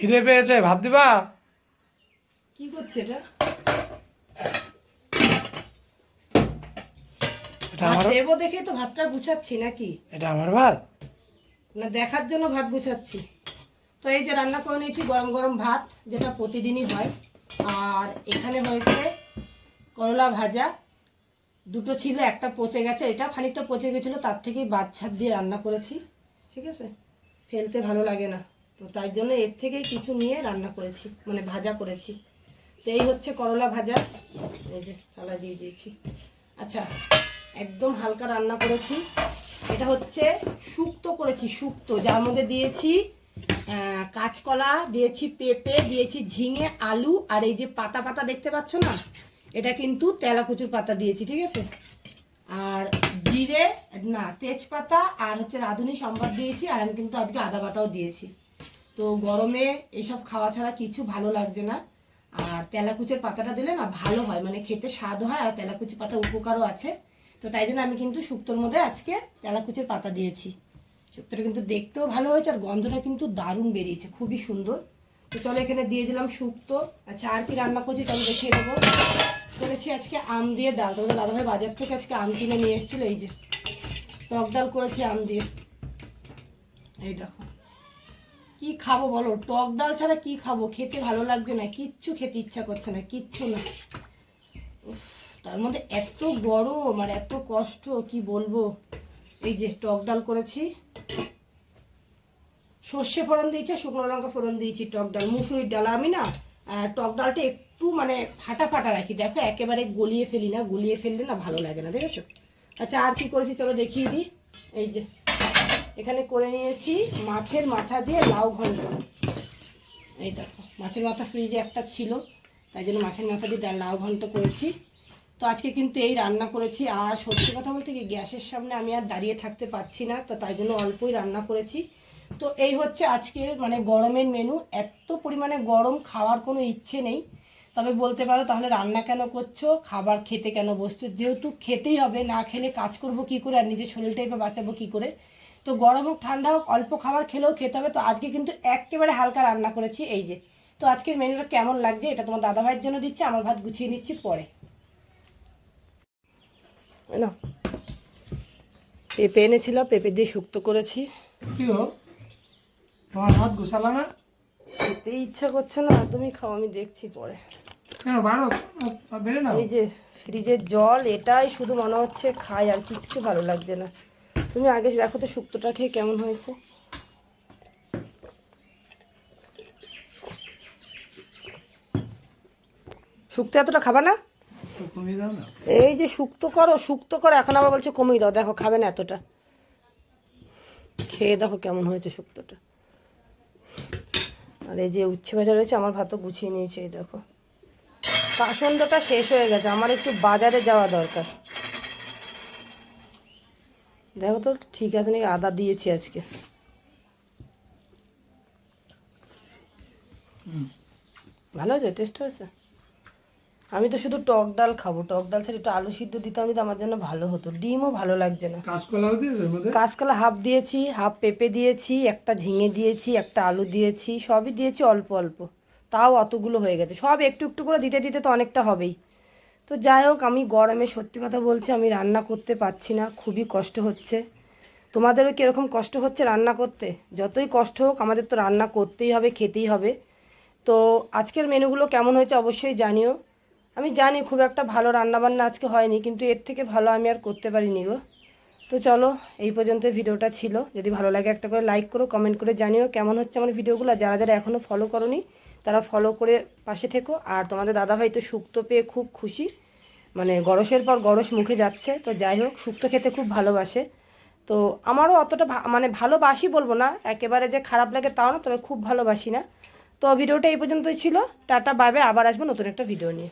খিদে পেয়েছে ভাত দিবা? কি করছে এটা? এটা আমার দেবো দেখে তো ভাতটা গুছাচ্ছি নাকি? এটা আমার ভাত? না দেখার জন্য ভাত গুছাচ্ছি। তো এই যে রান্না করে নিয়েছি গরম গরম ভাত যেটা প্রতিদিনই হয়। আর এখানে হয়েছে করলা ভাজা। দুটো ছিল একটা পচে গেছে। এটাও খানিকটা পচে গেছিল তার থেকেই ছাদ দিয়ে রান্না করেছি। ঠিক আছে? ফেলতে ভালো লাগে না। তো তাই জন্য এর থেকেই কিছু নিয়ে রান্না করেছি মানে ভাজা করেছি। তো এই হচ্ছে করলা ভাজা। এই যে থালা দিয়ে দিয়েছি। আচ্ছা একদম হালকা রান্না করেছি। এটা হচ্ছে শুক্তো করেছি, শুক্তো। যার মধ্যে দিয়েছি কাঁচকলা, দিয়েছি পেঁপে, দিয়েছি ঝিঙে, আলু, আর এই যে পাতা পাতা দেখতে পাচ্ছ না, এটা কিন্তু তেলাকুচুর পাতা দিয়েছি, ঠিক আছে? আর জিরে, না, তেজপাতা, আর হচ্ছে রাঁধুনি সম্বাদ দিয়েছি, আর আমি কিন্তু আজকে আদা বাটাও দিয়েছি। তো গরমে এইসব খাওয়া ছাড়া কিছু ভালো লাগছে না। আর তেলাকুচের পাতাটা দিলে না ভালো হয় মানে খেতে স্বাদ হয় আর তেলাকুচি পাতা উপকারও আছে। তো তাই জন্য আমি কিন্তু শুক্তোর মধ্যে আজকে তেলাকুচের পাতা দিয়েছি। শুক্তোটা কিন্তু দেখতেও ভালো হয়েছে আর গন্ধটা কিন্তু দারুণ বেরিয়েছে, খুবই সুন্দর। তো চলো এখানে দিয়ে দিলাম শুক্তো। আচ্ছা আর কি রান্না করছি চলো দেখিয়ে দেবো। করেছি আজকে আম দিয়ে ডাল। তোমাদের দাদাভাই বাজার থেকে আজকে আম কিনে নিয়ে এসেছিল, এই যে টক ডাল করেছি আম দিয়ে। এই দেখো। কি খাব বলো? টক ডাল ছাড়া কি খাব? খেতে ভালো লাগছে না, কিচ্ছু খেতে ইচ্ছা করছে না, কিচ্ছু না। তার মধ্যে এত গরম আর এত কষ্ট, কি বলব? এই যে টক ডাল করেছি। সর্ষে ফোড়ন দিয়েছি, শুকনো লঙ্কা ফোড়ন দিয়েছি, টক ডাল, মুসুরির ডাল। আমি না টক ডালটা একটু মানে ফাটা ফাটা রাখি। দেখো, একেবারে গলিয়ে ফেলি না, গলিয়ে ফেললে না ভালো লাগে না, দেখেছ? আচ্ছা আর কি করেছি চলো দেখিয়ে দিই। এই যে এখানে করে নিয়েছি মাছের মাথা দিয়ে লাউ ঘন্ট। এই দেখো, মাছের মাথা ফ্রিজে একটা ছিল, তাই জন্য মাছের মাথা দিয়ে লাউ ঘন্ট করেছি। তো আজকে কিন্তু এই রান্না করেছি, আর সত্যি কথা বলতে কি, গ্যাসের সামনে আমি আর দাঁড়িয়ে থাকতে পারছি না, তো তাই জন্য অল্পই রান্না করেছি। তো এই হচ্ছে আজকের মানে গরমের মেনু এত পরিমাণে গরম, খাওয়ার কোনো ইচ্ছে নেই। তবে বলতে পারো তাহলে রান্না কেন করছ? খাবার খেতে কেন বসছো? যেহেতু খেতেই হবে না খেলে কাজ করব কি করে? আর নিজের শরীরটাই বা বাঁচাবো কী করে? তো গরম হোক ঠান্ডা হোক অল্প খাবার খেলেও খেতে হবে। তো আজকে কিন্তু একেবারে হালকা রান্না করেছি এই যে। তো আজকের মেনুটা কেমন লাগছে এটা তোমার দাদা ভাইয়ের জন্য দিচ্ছি আমার ভাত গুছিয়ে নিচ্ছি পরে। না পেঁপে এনেছিল পেঁপে দিয়ে শুক্তো করেছি। তোমার ভাত গুছালা না? খেতে ইচ্ছা করছে না তুমি খাও আমি দেখছি পরে। এই যে ফ্রিজের জল এটাই শুধু মনে হচ্ছে খাই আর কিচ্ছু ভালো লাগছে না। তুমি আগে দেখো তো শুক্তোটা খেয়ে কেমন হয়েছে। শুক্তো এতটা খাবা না। এই যে শুক্তো করো শুক্তো করো এখন আবার বলছে কমিয়ে দাও দেখো খাবে না এতটা। খেয়ে দেখো কেমন হয়েছে শুক্তোটা। আর এই যে উচ্ছে ভাজা রয়েছে আমার ভাতও গুছিয়ে নিয়েছে এই দেখো। কাসন্দটা শেষ হয়ে গেছে। আমার একটু বাজারে যাওয়া দরকার। দেখো তো ঠিক আছে নাকি আদা দিয়েছি আজকে। ভালো হয়েছে? টেস্ট হয়েছে? আমি তো শুধু টক ডাল খাব। টক ডাল ছাড়া একটু আলু সিদ্ধ দিতাম যদি আমার জন্য ভালো হতো। ডিমও ভালো লাগছে না। কাঁচকলাও দিয়েছ কাঁচকলা হাফ দিয়েছি হাফ পেঁপে দিয়েছি একটা ঝিঙে দিয়েছি একটা আলু দিয়েছি সবই দিয়েছি অল্প অল্প। তাও অতগুলো হয়ে গেছে। সব একটু একটু করে দিতে দিতে তো অনেকটা হবেই। তো যাই হোক, আমি গরমে সত্যি কথা বলছি, আমি রান্না করতে পারছি না, খুবই কষ্ট হচ্ছে। তোমাদেরও কীরকম কষ্ট হচ্ছে রান্না করতে? যতই কষ্ট হোক, আমাদের তো রান্না করতেই হবে, খেতেই হবে। তো আজকের মেনুগুলো কেমন হয়েছে অবশ্যই জানিও। আমি জানি খুব একটা ভালো রান্নাবান্না আজকে হয়নি, কিন্তু এর থেকে ভালো আমি আর করতে পারিনি গো। তো চলো, এই পর্যন্ত ভিডিওটা ছিল। যদি ভালো লাগে একটা করে লাইক করো কমেন্ট করে জানিও কেমন হচ্ছে আমার ভিডিওগুলো। যারা যারা এখনও ফলো করনি তারা ফলো করে পাশে থেকো। আর তোমাদের দাদাভাই তো শুক্তো পেয়ে খুব খুশি। মানে গরসের পর গরস মুখে যাচ্ছে। তো যাই হোক শুক্তো খেতে খুব ভালোবাসে। তো আমারও অতটা মানে ভালোবাসি বলব না। একেবারে যে খারাপ লাগে তাও না, তবে খুব ভালোবাসি না। তো ভিডিওটা এই পর্যন্তই ছিল। টাটা বাইবে বাই আবার আসব নতুন একটা ভিডিও নিয়ে।